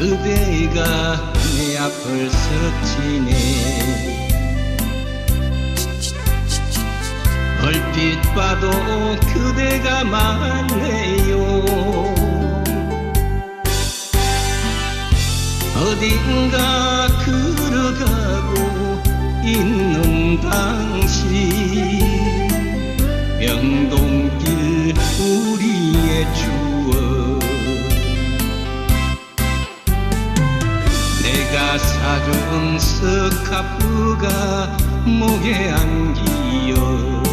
그대가 내 앞을 스치네 봐도 그대가 맞네요. 어딘가 걸어가고 있는 당신. 명동길 우리의 추억 내가 사준 스카프가 목에 안기어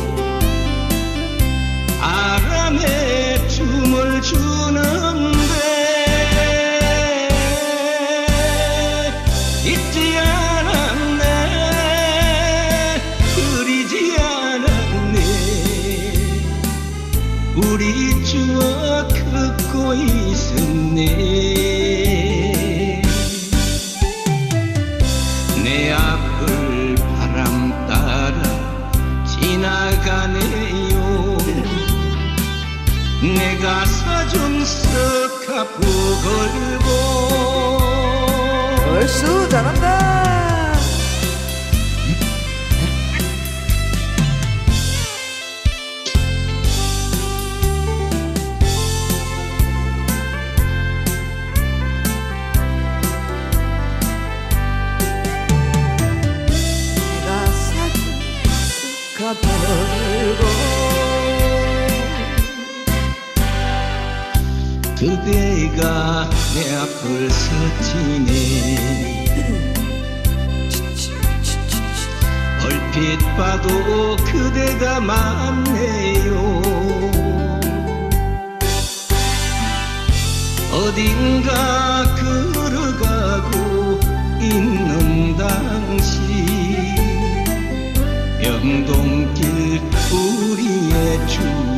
내가 사준 스카프 걸고. 얼쑤 잘한다 그대가 내 앞을 스치네 얼핏 봐도 그대가 맞네요. 어딘가 걸어가고 있는 당신 명동길 우리의 추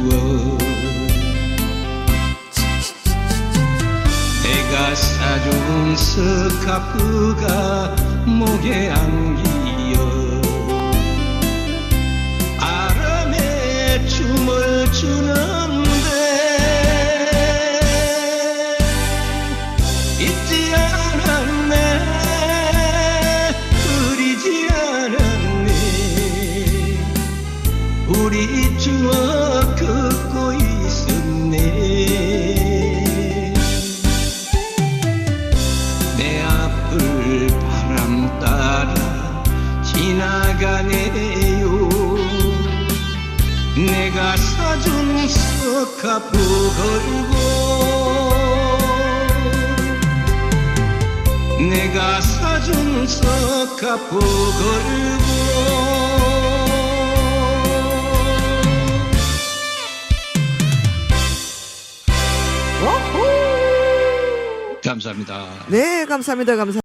사준 스카프가 목에 안기어 아람에 춤을 추는데 잊지 않았네 그리지 않았네. 우리 추억 지나가네요. 내가 사준 스카프 걸고 내가 사준 스카프 걸고 워호! 감사합니다. 네 감사합니다 감사